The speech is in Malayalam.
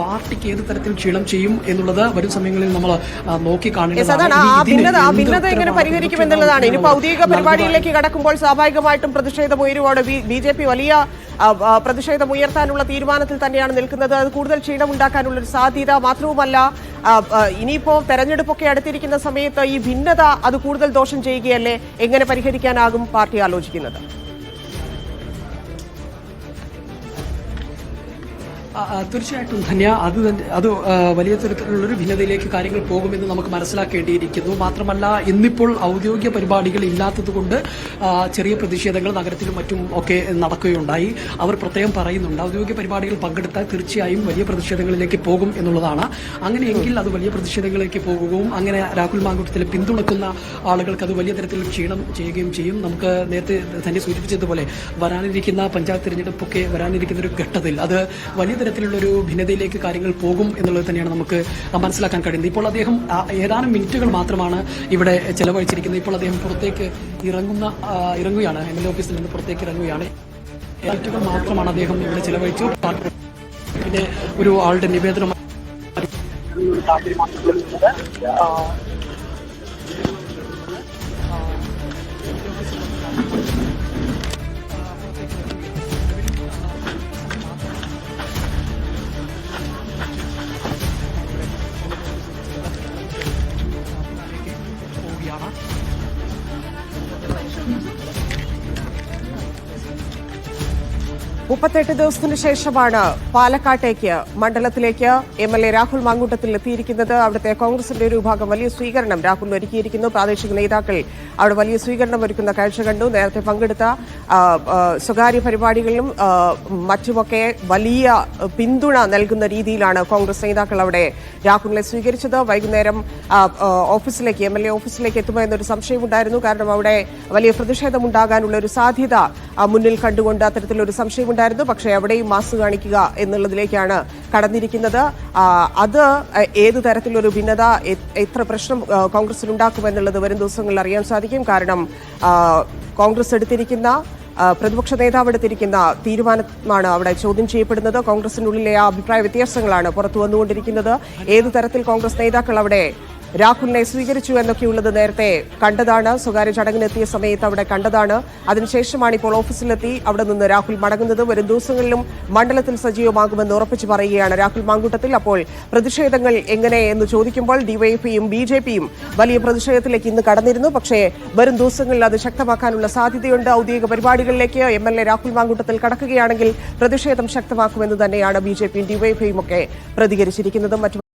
പാർട്ടിക്ക് ഏത് തരത്തിൽ ക്ഷീണം ചെയ്യും എന്നുള്ളത് വരും സമയങ്ങളിൽ നമ്മൾ നോക്കി ഭിന്നത എങ്ങനെ പരിഹരിക്കും എന്നുള്ളതാണ്. ഇനി ഔദ്യോഗിക പരിപാടിയിലേക്ക് കടക്കുമ്പോൾ സ്വാഭാവികമായിട്ടും പ്രതിഷേധം ഉയരുവാണ്. ബി ജെ പി വലിയ പ്രതിഷേധം ഉയർത്താനുള്ള തീരുമാനത്തിൽ തന്നെയാണ് നിൽക്കുന്നത്. അത് കൂടുതൽ ക്ഷീണം ഉണ്ടാക്കാനുള്ള ഒരു സാധ്യത മാത്രവുമല്ല ഇനിയിപ്പോ തെരഞ്ഞെടുപ്പൊക്കെ അടുത്തിരിക്കുന്ന സമയത്ത് ഈ ഭിന്നത അത് കൂടുതൽ ദോഷം ചെയ്യുകയല്ലേ? എങ്ങനെ പരിഹരിക്കാനാകും? പാർട്ടി ആലോചിക്കുന്നത്. തീർച്ചയായിട്ടും ധന്യ. അത് അത് വലിയ തരത്തിലുള്ളൊരു ഭിന്നതയിലേക്ക് കാര്യങ്ങൾ പോകുമെന്ന് നമുക്ക് മനസ്സിലാക്കേണ്ടിയിരിക്കുന്നു. മാത്രമല്ല ഇന്നിപ്പോൾ ഔദ്യോഗിക പരിപാടികൾ ഇല്ലാത്തതുകൊണ്ട് ചെറിയ പ്രതിഷേധങ്ങൾ നഗരത്തിലും മറ്റും ഒക്കെ നടക്കുകയുണ്ടായി. അവർ പ്രത്യേകം പറയുന്നുണ്ട് ഔദ്യോഗിക പരിപാടികൾ പങ്കെടുത്താൽ തീർച്ചയായും വലിയ പ്രതിഷേധങ്ങളിലേക്ക് പോകും എന്നുള്ളതാണ്. അങ്ങനെയെങ്കിൽ അത് വലിയ പ്രതിഷേധങ്ങളിലേക്ക് പോകുകയും അങ്ങനെ രാഹുൽ മാങ്കൂട്ടത്തിലെ പിന്തുണക്കുന്ന ആളുകൾക്ക് അത് വലിയ തരത്തിൽ ക്ഷീണം ചെയ്യുകയും ചെയ്യും. നമുക്ക് നേരത്തെ തന്നെ സൂചിപ്പിച്ചതുപോലെ വരാനിരിക്കുന്ന പഞ്ചായത്ത് തിരഞ്ഞെടുപ്പൊക്കെ വരാനിരിക്കുന്ന ഒരു ഘട്ടത്തിൽ അത് വലിയ തരത്തിലുള്ള ഒരു ഭിന്നതയിലേക്ക് കാര്യങ്ങൾ പോകും എന്നുള്ളത് തന്നെയാണ് നമുക്ക് മനസ്സിലാക്കാൻ കഴിയുന്നത്. ഇപ്പോൾ അദ്ദേഹം ഏതാനും മിനിറ്റുകൾ മാത്രമാണ് ഇവിടെ ചെലവഴിച്ചിരിക്കുന്നത്. ഇപ്പോൾ അദ്ദേഹം പുറത്തേക്ക് ഇറങ്ങുന്ന ഇറങ്ങുകയാണ്. എം എൽ എ ഓഫീസിൽ നിന്ന് പുറത്തേക്ക് ഇറങ്ങുകയാണ്. മിനിറ്റുകൾ മാത്രമാണ് അദ്ദേഹം ഇവിടെ ചെലവഴിച്ചു. പിന്നെ ഒരു ആളുടെ നിവേദനം പോവുകയാണ് Thank you. മുപ്പത്തെട്ട് ദിവസത്തിന് ശേഷമാണ് പാലക്കാട്ടേക്ക് മണ്ഡലത്തിലേക്ക് M L A Rahul Mankoottathil എത്തിയിരിക്കുന്നത്. അവിടുത്തെ കോൺഗ്രസിന്റെ ഒരു വിഭാഗം വലിയ സ്വീകരണം രാഹുൽ ഒരുക്കിയിരിക്കുന്നു. പ്രാദേശിക നേതാക്കൾ അവിടെ വലിയ സ്വീകരണം ഒരുക്കുന്ന കാഴ്ച കണ്ടു. നേരത്തെ പങ്കെടുത്ത സ്വകാര്യ പരിപാടികളിലും മറ്റുമൊക്കെ വലിയ പിന്തുണ നൽകുന്ന രീതിയിലാണ് കോൺഗ്രസ് നേതാക്കൾ അവിടെ രാഹുലിനെ സ്വീകരിച്ചത്. വൈകുന്നേരം ഓഫീസിലേക്ക് എം എൽ എ ഓഫീസിലേക്ക് എത്തുമോ എന്നൊരു സംശയമുണ്ടായിരുന്നു. കാരണം അവിടെ വലിയ പ്രതിഷേധമുണ്ടാകാനുള്ള ഒരു സാധ്യത മുന്നിൽ കണ്ടുകൊണ്ട് അത്തരത്തിലൊരു സംശയമുണ്ടായിരുന്നു പക്ഷേ അവിടെയും മാസ് കാണിക്കുക എന്നുള്ളതിലേക്കാണ് കടന്നിരിക്കുന്നത്. അത് ഏത് തരത്തിലൊരു ഭിന്നത എത്ര പ്രശ്നം കോൺഗ്രസിൽ ഉണ്ടാക്കുമെന്നുള്ളത് വരും ദിവസങ്ങളിൽ അറിയാൻ സാധിക്കും. കാരണം കോൺഗ്രസ് എടുത്തിരിക്കുന്ന പ്രതിപക്ഷ നേതാവ് എടുത്തിരിക്കുന്ന തീരുമാനമാണ് അവിടെ ചോദ്യം ചെയ്യപ്പെടുന്നത്. കോൺഗ്രസിനുള്ളിലെ ആ അഭിപ്രായ വ്യത്യാസങ്ങളാണ് പുറത്തു വന്നുകൊണ്ടിരിക്കുന്നത്. ഏത് തരത്തിൽ കോൺഗ്രസ് നേതാക്കൾ അവിടെ രാഹുലിനെ സ്വീകരിച്ചു എന്നൊക്കെയുള്ളത് നേരത്തെ കണ്ടതാണ്. സ്വകാര്യ ചടങ്ങിനെത്തിയ സമയത്ത് അവിടെ കണ്ടതാണ്. അതിനുശേഷമാണ് ഇപ്പോൾ ഓഫീസിലെത്തി. അവിടെ നിന്ന് രാഹുൽ മടങ്ങുന്നത് വരും ദിവസങ്ങളിലും മണ്ഡലത്തിൽ സജീവമാകുമെന്ന് ഉറപ്പിച്ചു പറയുകയാണ് രാഹുൽ മാങ്കൂട്ടത്തിൽ. അപ്പോൾ പ്രതിഷേധങ്ങൾ എങ്ങനെ എന്ന് ചോദിക്കുമ്പോൾ ഡിവൈഎഫ്ഐയും ബി ജെ പിയും വലിയ പ്രതിഷേധത്തിലേക്ക് ഇന്ന് കടന്നിരുന്നു. പക്ഷേ വരും ദിവസങ്ങളിൽ അത് ശക്തമാക്കാനുള്ള സാധ്യതയുണ്ട്. ഔദ്യോഗിക പരിപാടികളിലേക്ക് M L A Rahul Mankoottathil കടക്കുകയാണെങ്കിൽ പ്രതിഷേധം ശക്തമാക്കുമെന്ന് തന്നെയാണ് ബി ജെ പിയും ഡിവൈഎഫ്ഐയും ഒക്കെ പ്രതികരിച്ചിരിക്കുന്നത് മറ്റു